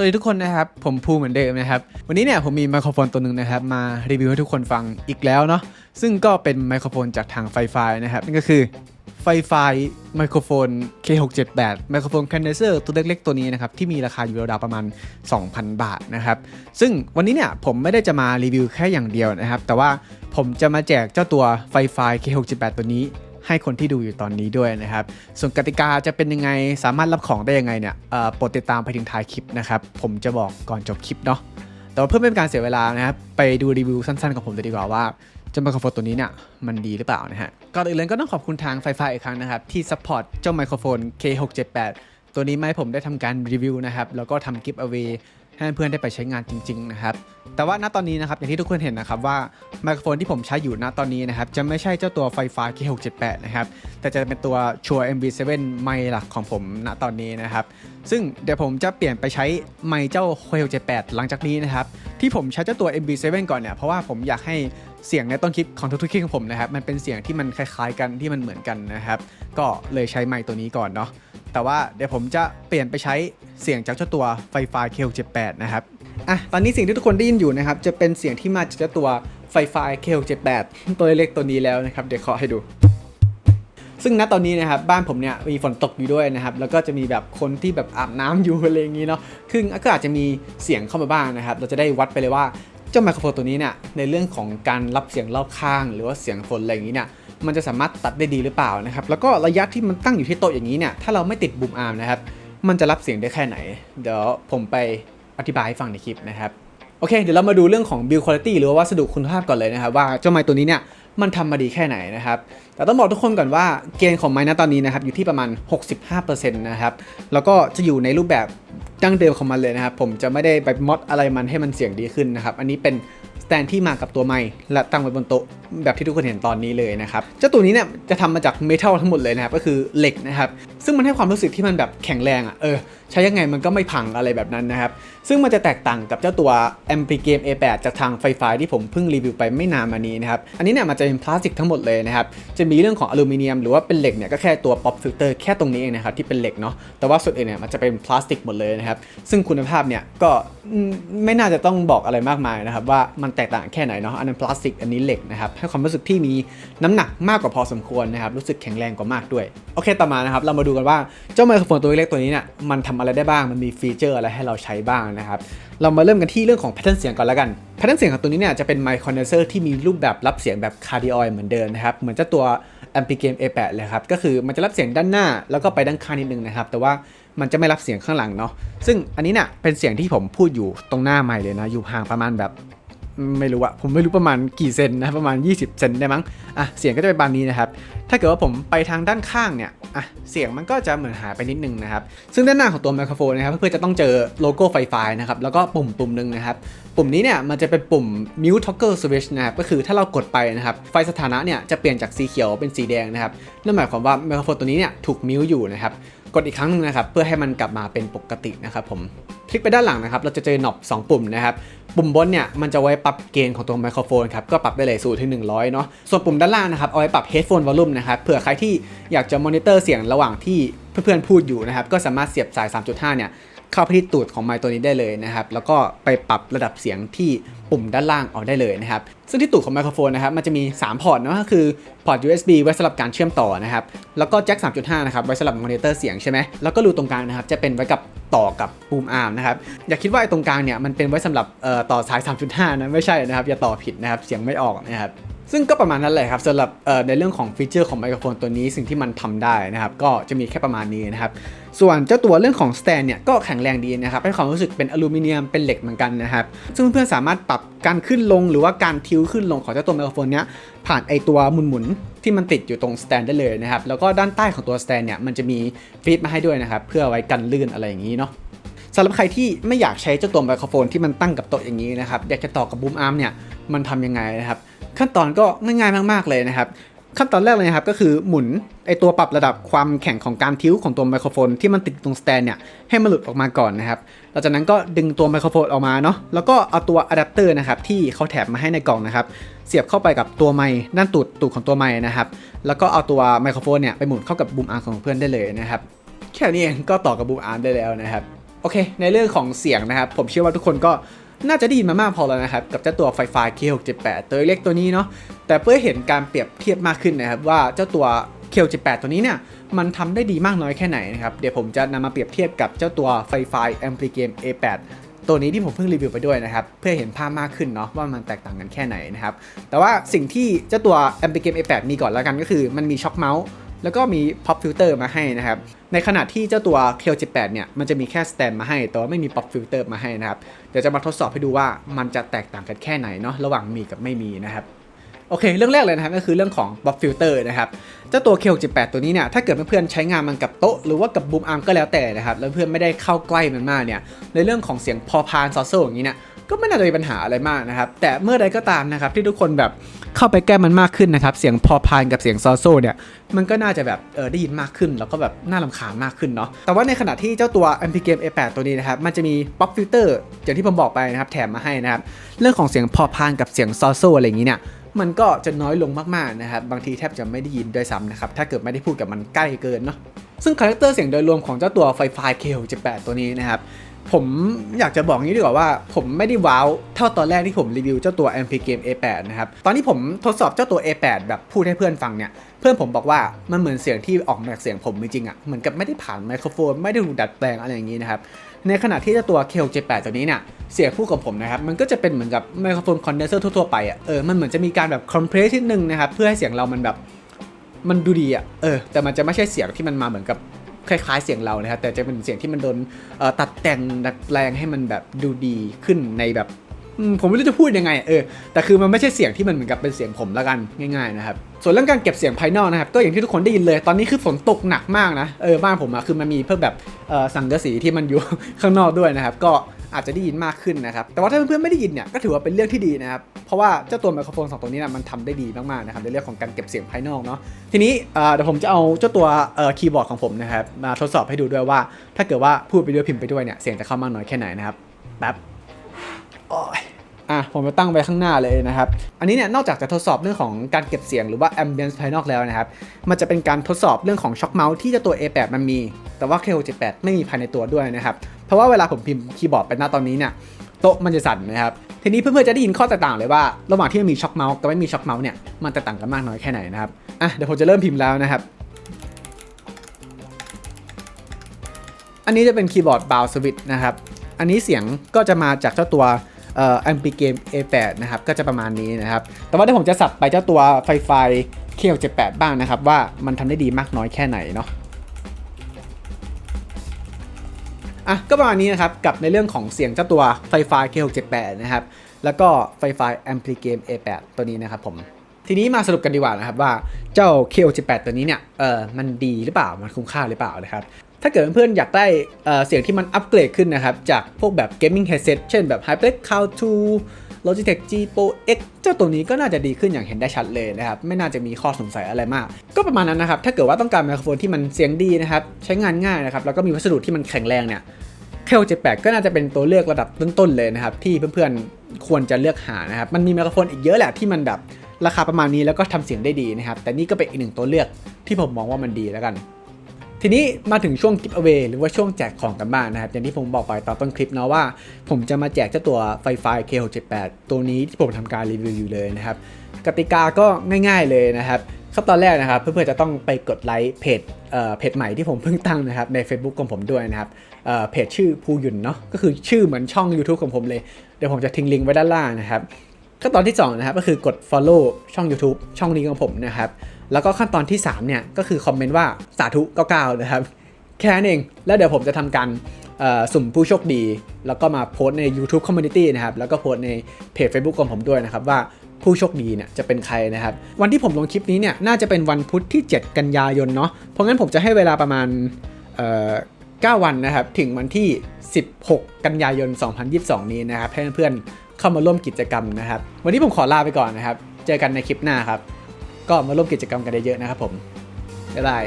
สวัสดีทุกคนนะครับ ผมภูเหมือนเดิมนะครับ วันนี้เนี่ยผมมีไมโครโฟนตัวหนึ่งนะครับ มารีวิวให้ทุกคนฟังอีกแล้วเนาะซึ่งก็เป็นไมโครโฟนจากทางไฟไฟนะครับนั่นก็คือไฟไฟไมโครโฟน K678 ไมโครโฟนคอนเดนเซอร์ตัวเล็กๆตัวนี้นะครับ ที่มีราคาอยู่ราวๆประมาณ 2,000 บาทนะครับ ซึ่งวันนี้เนี่ยผมไม่ได้จะมารีวิวแค่อย่างเดียวนะครับ แต่ว่าผมจะมาแจกเจ้าตัวไฟไฟ K678 ตัวนี้ ให้คนที่ดูอยู่ตอนนี้ด้วยนะครับ ส่วนกติกาจะเป็นยังไงสามารถรับของได้ยังไงเนี่ยโปรดติดตามไปถึงท้ายคลิปนะครับผมจะบอกก่อนจบคลิปเนาะแต่ว่าเพื่อไม่เป็นการเสียเวลานะครับไปดูรีวิวสั้นๆของผมเลยดีกว่าว่าเจ้าไมโครโฟนตัวนี้เนี่ยมันดีหรือเปล่านะฮะก่อนอื่นเลยก็ต้องขอบคุณทางไฟฟ้าอีกครั้งนะครับที่ซัพพอร์ตเจ้าไมโครโฟน K678 ตัวนี้ไมาให้ผมได้ทำการรีวิวนะครับแล้วก็ทำกิฟต์เอาไว้ ให้เพื่อนได้ไปใช้งานจริง ๆ นะครับ แต่ว่าณตอนนี้นะครับอย่างที่ทุกคนเห็นนะครับว่าไมโครโฟนที่ผมใช้อยู่ณตอนนี้นะครับจะไม่ใช่เจ้าตัวไฟฟ้า K678 นะครับแต่จะเป็นตัวชัว MV7 ไมค์หลักของผมณตอนนี้นะครับซึ่งเดี๋ยวผมจะเปลี่ยนไปใช้ไมค์เจ้า K678 หลังจากนี้นะครับที่ผมใช้เจ้าตัว MV7 ก่อนเนี่ยเพราะว่าผมอยากให้เสียงในต้นคลิปของทุกๆคลิปของผมนะครับมันเป็นเสียงที่มันคล้ายๆกันที่มันเหมือนกันนะครับก็เลยใช้ไมค์ตัวนี้ก่อนเนาะ แต่ว่าเดี๋ยวผมจะเปลี่ยนไปใช้เสียงจากเจ้าตัวไฟฟ้า K678 นะครับอะตอนนี้สิ่งที่ทุกคนได้ยินอยู่นะครับ จะเป็นเสียงที่มาจากเจ้าตัวไฟฟ้า K678 ตัวเล็กตัวนี้แล้วนะครับ เดี๋ยวขอให้ดู ซึ่งณตอนนี้นะครับบ้านผมเนี่ยมีฝนตกอยู่ด้วยนะครับ แล้วก็จะมีแบบคนที่แบบอาบน้ำอยู่อะไรอย่างนี้เนาะคือก็อาจจะมีเสียงเข้ามาบ้างนะครับ เราจะได้วัดไปเลยว่าเจ้าไมโครโฟนตัวนี้เนี่ยในเรื่องของการรับเสียงรอบข้าง หรือว่าเสียงฝนอะไรอย่างนี้เนี่ย มันจะสามารถตัดได้ดีหรือเปล่านะครับแล้วก็ระยะที่มันตั้งอยู่ที่โต๊ะอย่างนี้เนี่ยถ้าเราไม่ติดบูมอาร์มนะครับมันจะรับเสียงได้แค่ไหน เดี๋ยวผมไปอธิบายให้ฟังในคลิปนะครับโอเค เดี๋ยวเรามาดูเรื่องของ build quality หรือว่าวัสดุคุณภาพก่อนเลยนะครับ ว่าเจ้าไม้ตัวนี้เนี่ยมันทำมาดีแค่ไหนนะครับ แต่ต้องบอกทุกคนก่อนว่าเกณฑ์ของไม้ณตอนนี้นะครับอยู่ที่ประมาณ 65%นะครับ แล้วก็จะอยู่ในรูปแบบดั้งเดิมของมันเลยนะครับ ผมจะไม่ได้ไปมอดอะไรมันให้มันเสียงดีขึ้นนะครับ อันนี้เป็น แตนที่มากับตัวไม้และตั้งไว้บนโต๊ะแบบที่ทุกคนเห็นตอนนี้เลยนะครับ เจ้าตัวนี้เนี่ยจะทำมาจากเมทัลทั้งหมดเลยนะครับ ก็คือเหล็กนะครับ ซึ่งมันให้ความรู้สึกที่มันแบบแข็งแรงอะ เออ ใช้ยังไงมันก็ไม่พังอะไรแบบนั้นนะครับ ซึ่งมันจะแตกต่างกับเจ้าตัว m p Game A8 จากทางไฟฟ้าที่ผมเพิ่งรีวิวไปไม่นานมานี้นะครับ อันนี้เนี่ยมันจะเป็นพลาสติกทั้งหมดเลยนะครับ จะมีเรื่องของอลูมิเนียมหรือว่าเป็นเหล็กเนี่ยก็แค่ตัว pop filter แค่ตรงนี้เองนะครับที่เป็นเหล็กเนาะ แต่ว่าส่วนอื่นเนี่ยมันจะเป็นพลาสติกหมดเลยนะครับ ซึ่งคุณภาพเนี่ยก็ไม่น่าจะต้องบอกอะไรมากมายนะครับว่ามันแตกต่างแค่ไหนเนาะอันนั้นพลาสติกอันนี้เหล็กนะครับให้ความรู้สึกที่มีน้ำหนักมากกว่าพอสมควรนะครับรู้สึกแข็งแรงกว่ามากด้วยโอเคต่อมานะครับเรามาดูกันว่าเจ้าไมโครโฟนตัวเล็กตัวนี้เนี่ยมันทำอะไรได้บ้างมันมีฟีเจอร์อะไรให้เราใช้บ้างนะครับเรามาเริ่มกันที่เรื่องของแพทเทิร์นเสียงก่อนแล้วกันแพทเทิร์นเสียงของตัวนี้เนี่ยจะเป็นไมค์คอนเดนเซอร์ที่มีรูปแบบรับเสียงแบบคาร์ดิออยเหมือนเดิมนะครับเหมือนเจ้าตัว a m p l i Game A8 เลยครับก็คือมันจะรับเสียงด้านหน้าแล้วก็ไปด้านข้างนิดนึงนะครับแต่ว่ามันจะไม่รับเสียงข้างหลังเนาะซึ่งอันนี้เนี่ยเป็นเสียงที่ผมพูดอยู่ตรงหน้าไมค์เลยนะอยู่ห่างประมาณแบบ ไม่รู้อะผมไม่รู้ประมาณกี่เซนนะประมาณ 20 เซนได้มั้งอะเสียงก็จะเป็นบานนี้นะครับ ถ้าเกิดว่าผมไปทางด้านข้างเนี่ยอะเสียงมันก็จะเหมือนหายไปนิดนึงนะครับ ซึ่งด้านหน้าของตัวไมโครโฟนนะครับเพื่อนๆจะต้องเจอโลโก้ไฟฟ้านะครับแล้วก็ปุ่มปุ่มหนึ่งนะครับปุ่มนี้เนี่ยมันจะเป็นปุ่ม mute toggle switch นะครับก็คือถ้าเรากดไปนะครับไฟสถานะเนี่ยจะเปลี่ยนจากสีเขียวเป็นสีแดงนะครับนั่นหมายความว่าไมโครโฟนตัวนี้เนี่ยถูก mute อยู่นะครับ กดอีกครั้งหนึงนะครับเพื่อให้มันกลับมาเป็นปกตินะครับผมคลิกไปด้านหลังนะครับเราจะเจอหนอบ2 ปุ่มนะครับปุ่มบนเนี่ยมันจะไว้ปรับเกณฑ์ของตัวไมโครโฟนครับก็ปรับได้เลย0ถึง100เนาะส่วนปุ่มด้านล่างนะครับเอาไว้ปรับ headphone volume นะครับเผื่อใครที่อยากจะมอนิเตอร์เสียงระหว่างที่เพื่อนๆพูดอยู่นะครับก็สามารถเสียบสาย 3.5 เนี่ย เข้าไปที่ตูดของไมค์ตัวนี้ได้เลยนะครับ แล้วก็ไปปรับระดับเสียงที่ปุ่มด้านล่างออกได้เลยนะครับ ซึ่งที่ตูดของไมโครโฟนนะครับ มันจะมี 3 พอร์ตนะก็คือพอร์ต USB ไว้สำหรับการเชื่อมต่อนะครับ แล้วก็แจ็ค 3.5 นะครับ ไว้สำหรับมอนิเตอร์เสียงใช่ไหม แล้วก็รูตรงกลางนะครับ จะเป็นไว้กับต่อกับบูมอาร์มนะครับ อย่าคิดว่าไอ้ตรงกลางเนี่ยมันเป็นไว้สำหรับเอ่อต่อสาย 3.5 นะ ไม่ใช่นะครับ อย่าต่อผิดนะครับ เสียงไม่ออกนะครับ ซึ่งก็ประมาณนั้นแหละครับสำหรับในเรื่องของฟีเจอร์ของไมโครโฟนตัวนี้สิ่งที่มันทำได้นะครับ ก็จะมีแค่ประมาณนี้นะครับ ส่วนเจ้าตัวเรื่องของสแตนเนี่ยก็แข็งแรงดีนะครับให้ความรู้สึกเป็นอลูมิเนียมเป็นเหล็กเหมือนกันนะครับ ซึ่งเพื่อนๆสามารถปรับการขึ้นลงหรือว่าการทิวขึ้นลงของเจ้าตัวไมโครโฟนเนี้ยผ่านไอตัวหมุนๆที่มันติดอยู่ตรงสแตนได้เลยนะครับ แล้วก็ด้านใต้ของตัวสแตนเนี่ยมันจะมีฟีดมาให้ด้วยนะครับเพื่อไว้กันลื่นอะไรอย่างนี้เนาะสำหรับใครที่ไม่อยากใช้เจ้าตัวไมโครโฟนที่มันตั้งกับโต๊ะอย่างนี้นะครับอยากจะต่อกับบูมอาร์มเนี่ย มันทำยังไงนะครับ ขั้นตอนก็ง่ายๆมากๆเลยนะครับ ขั้นตอนแรกเลยนะครับก็คือหมุนไอตัวปรับระดับความแข็งของการทิ้วของตัวไมโครโฟนที่มันติดตรงสแตนเนี่ยให้มันหลุดออกมาก่อนนะครับหลังจากนั้นก็ดึงตัวไมโครโฟนออกมาเนาะแล้วก็เอาตัวอะแดปเตอร์นะครับที่เขาแถมมาให้ในกล่องนะครับเสียบเข้าไปกับตัวไม้ด้านตูดตูดของตัวไม้นะครับแล้วก็เอาตัวไมโครโฟนเนี่ยไปหมุนเข้ากับบูมอาร์ของเพื่อนได้เลยนะครับแค่นี้เองก็ต่อกับบูมอาร์ได้แล้วนะครับโอเค ในเรื่องของเสียงนะครับ ผมเชื่อว่าทุกคนก็ น่าจะได้ยินมามากพอแล้วนะครับ กับเจ้าตัวไฟฟ้า K678 ตัวเล็กตัวนี้เนาะแต่เพื่อเห็นการเปรียบเทียบมากขึ้นนะครับว่าเจ้าตัว K678 ตัวนี้เนี่ยมันทำได้ดีมากน้อยแค่ไหนนะครับ เดี๋ยวผมจะนำมาเปรียบเทียบกับเจ้าตัวไฟฟ้า Amplify A8 ตัวนี้ที่ผมเพิ่งรีวิวไปด้วยนะครับ เพื่อเห็นภาพมากขึ้นเนาะว่ามันแตกต่างกันแค่ไหนนะครับ แต่ว่าสิ่งที่เจ้าตัว Amplify A8 มีก่อนแล้วกันก็คือมันมีช็อคเมาส์ แล้วก็มี pop filter มาให้นะครับ ในขณะที่เจ้าตัว k 1 8เนี่ย มันจะมีแค่ stand มาให้ แต่ว่าไม่มี pop filter มาให้นะครับ เดี๋ยวจะมาทดสอบให้ดูว่ามันจะแตกต่างกันแค่ไหนเนาะ ระหว่างมีกับไม่มีนะครับ โอเค เรื่องแรกเลยนะครับ ก็คือเรื่องของ pop filter นะครับ เจ้าตัว k 1 8ตัวนี้เนี่ย ถ้าเกิดเพื่อนๆใช้งานมันกับโต๊ะ หรือว่ากับบูมอาร์มก็แล้วแต่นะครับ แล้วเพื่อนไม่ได้เข้าใกล้มันมากเนี่ย ในเรื่องของเสียงพอพานซอโซอย่างนี้เนี่ย ก็ไม่น่าจะมีปัญหาอะไรมากนะครับ แต่เมื่อใดก็ตามนะครับที่ทุกคนแบบเข้าไปแก้มันมากขึ้นนะครับ เสียงพอพานกับเสียงซอโซเนี่ย มันก็น่าจะแบบเออได้ยินมากขึ้น แล้วก็แบบน่ารำคาญมากขึ้นเนาะ แต่ว่าในขณะที่เจ้าตัว MP Game A8 ตัวนี้นะครับ มันจะมี Pop Filter อย่างที่ผมบอกไปนะครับ แถมมาให้นะครับ เรื่องของเสียงพอพานกับเสียงซอโซอะไรอย่างนี้เนี่ยมันก็จะน้อยลงมากๆนะครับ บางทีแทบจะไม่ได้ยินด้วยซ้ำนะครับ ถ้าเกิดไม่ได้พูดกับมันใกล้เกินเนาะ ซึ่งคาแรคเตอร์เสียงโดยรวมของเจ้าตัวไฟฟ้า K68 ตัวนี้นะครับ ผมอยากจะบอกงี้ดีกว่าว่า ผมไม่ได้ว้าวเท่าตอนแรกที่ผมรีวิวเจ้าตัว MP Game A8 นะครับตอนที่ผมทดสอบเจ้าตัว A8 แบบพูดให้เพื่อนฟังเนี่ยเพื่อนผมบอกว่ามันเหมือนเสียงที่ออกมาจากเสียงผมจริงๆอะ่ะเหมือนกับไม่ได้ผ่านไมโครโฟน ไม่ได้ถูกดัดแปลงอะไรอย่างนี้นะครับในขณะที่เจ้าตัว K678 ตัวนี้เนี่ยเสียงพูดกับผมนะครับมันก็จะเป็นเหมือนกับไมโครโฟนคอนเดนเซอร์ทั่วๆไปอะเออมันเหมือนจะมีการแบบคอมเพรสนิดนึงนะครับเพื่อให้เสียงเรามันแบบมันดูดีอะเออแต่มันจะไม่ใช่เสียงที่มันมาเหมือนกับ คล้ายๆเสียงเรานะครับแต่จะเป็นเสียงที่มันโดนตัดแต่งดัดแปลงให้มันแบบดูดีขึ้นในแบบ ผมไม่รู้จะพูดยังไงเออแต่คือมันไม่ใช่เสียงที่มันเหมือนกับเป็นเสียงผมละกันง่ายๆนะครับส่วนเรื่องการเก็บเสียงภายนอกนะครับก็อย่างที่ทุกคนได้ยินเลยตอนนี้คือฝนตกหนักมากนะเออบ้านผมอะคือมันมีเพิ่มแบบเอ่อสังกะสีที่มันอยู่ข้างนอกด้วยนะครับ ก็อาจจะได้ยินมากขึ้นนะครับ แต่ว่าถ้าเพื่อนๆไม่ได้ยินเนี่ยก็ถือว่าเป็นเรื่องที่ดีนะครับ เพราะว่าเจ้าตัวไมโครโฟนสองตัวนี้นะมันทำได้ดีมากๆนะครับในเรื่องของการเก็บเสียงภายนอกเนาะทีนี้เดี๋ยวผมจะเอาเจ้าตัวคีย์บอร์ดของผมนะครับมาทดสอบให้ดูด้วยว่า ถ้าเกิดว่าพูดไปด้วยพิมพ์ไปด้วยเนี่ยเสียงจะเข้ามากน้อยแค่ไหนนะครับแป๊บโอ้ย อะผมจะตั้งไว้ข้างหน้าเลยนะครับ อันนี้เนี่ยนอกจากจะทดสอบเรื่องของการเก็บเสียงหรือว่า ambience ภายนอกแล้วนะครับ มันจะเป็นการทดสอบเรื่องของช็อคเมาส์ที่จ้าตัว A8 มันมี แต่ว่า K678 ไม่มีภายในตัวด้วยนะครับ เพราะว่าเวลาผมพิมพ์คีย์บอร์ดไปหน้าตอนนี้เนี่ยโต๊ะมันจะสั่นนะครับทีนี้เพื่อนๆจะได้ยินข้อแตกต่างเลยว่า ระหว่างที่มันมีช็อคเมาส์กับไม่มีช็อคเมาส์เนี่ยมันแตกต่างกันมากน้อยแค่ไหนนะครับอะเดี๋ยวผมจะเริ่มพิมพ์แล้วนะครับอันนี้จะเป็นคีย์บอร์ดบาวสวิตนะครับอันนี้เสียงก็จะมาจากเจ้าตัว เอ่อ a m p l i g a m A8 นะครับก็จะประมาณนี้นะครับ แต่ว่าเดี๋ยวผมจะสับไปเจ้าตัวไฟไฟ K78 บ้างนะครับว่ามันทำได้ดีมากน้อยแค่ไหนเนาะอะก็ประมาณนี้นะครับกับในเรื่องของเสียงเจ้าตัวไฟฟ้า K678 นะครับแล้วก็ไฟฟ้า Ampligame A8 ตัวนี้นะครับผมทีนี้มาสรุปกันดีกว่านะครับว่าเจ้า K678 ตัวนี้เนี่ยเออมันดีหรือเปล่ามันคุ้มค่าหรือเปล่านะครับ ถ้าเกิดเพื่อนๆอยากได้เสียงที่มันอัปเกรดขึ้นนะครับ จากพวกแบบ Gaming Headset เช่นแบบ HyperX Cow 2 Logitech G Pro X เจ้าตัวนี้ก็น่าจะดีขึ้นอย่างเห็นได้ชัดเลยนะครับ ไม่น่าจะมีข้อสงสัยอะไรมาก ก็ประมาณนั้นนะครับ ถ้าเกิดว่าต้องการไมโครโฟนที่มันเสียงดีนะครับ ใช้งานง่ายนะครับ แล้วก็มีวัสดุที่มันแข็งแรงเนี่ย K78 ก็น่าจะเป็นตัวเลือกระดับต้นๆเลยนะครับ ที่เพื่อนๆควรจะเลือกหานะครับ มันมีไมโครโฟนอีกเยอะแหละที่มันแบบราคาประมาณนี้แล้วก็ทำเสียงได้ดีนะครับ แต่นี่ก็เป็นอีกหนึ่งตัวเลือกที่ผมมองว่ามันดีแล้วกัน ทีนี้มาถึงช่วง gift away หรือว่าช่วงแจกของกันบ้างนะครับ อย่างที่ผมบอกไปตอนต้นคลิปเนาะว่า ผมจะมาแจกเจ้าตัวไฟไฟ K678 ตัวนี้ที่ผมทำการรีวิวอยู่เลยนะครับ กติกาก็ง่าย ๆเลยนะครับขั้นตอนแรกนะครับ เพื่อนๆจะต้องไปกดไลค์เพจเพจใหม่ที่ผมเพิ่งตั้งนะครับใน Facebook ของผมด้วยนะครับเพจชื่อภูหยุนเนาะก็คือชื่อเหมือนช่อง YouTube ของผมเลย เดี๋ยวผมจะทิ้งลิงก์ไว้ด้านล่างนะครับขั้นตอนที่2นะครับก็คือกด follow ช่อง YouTube ช่องนี้ของผมนะครับ แล้วก็ขั้นตอนที่3เนี่ยก็คือคอมเมนต์ว่าสาธุ99นะครับแค่นั้นเอง แล้วเดี๋ยวผมจะทำการสุ่มผู้โชคดี แล้วก็มาโพสใน YouTube Community นะครับ แล้วก็โพสในเพจ Facebook ของผมด้วยนะครับ ว่าผู้โชคดีเนี่ยจะเป็นใครนะครับ วันที่ผมลงคลิปนี้เนี่ยน่าจะเป็นวันพุธที่ 7 กันยายนเนาะเพราะงั้นผมจะให้เวลาประมาณเอ่อ9วันนะครับ ถึงวันที่ 16 กันยายน 2022 นี้นะครับให้เพื่อนๆเข้ามาร่วมกิจกรรมนะครับ วันนี้ผมขอลาไปก่อนนะครับ เจอกันในคลิปหน้าครับ ก็มาร่วมกิจกรรมกันเยอะๆนะครับผมบ๊ายบาย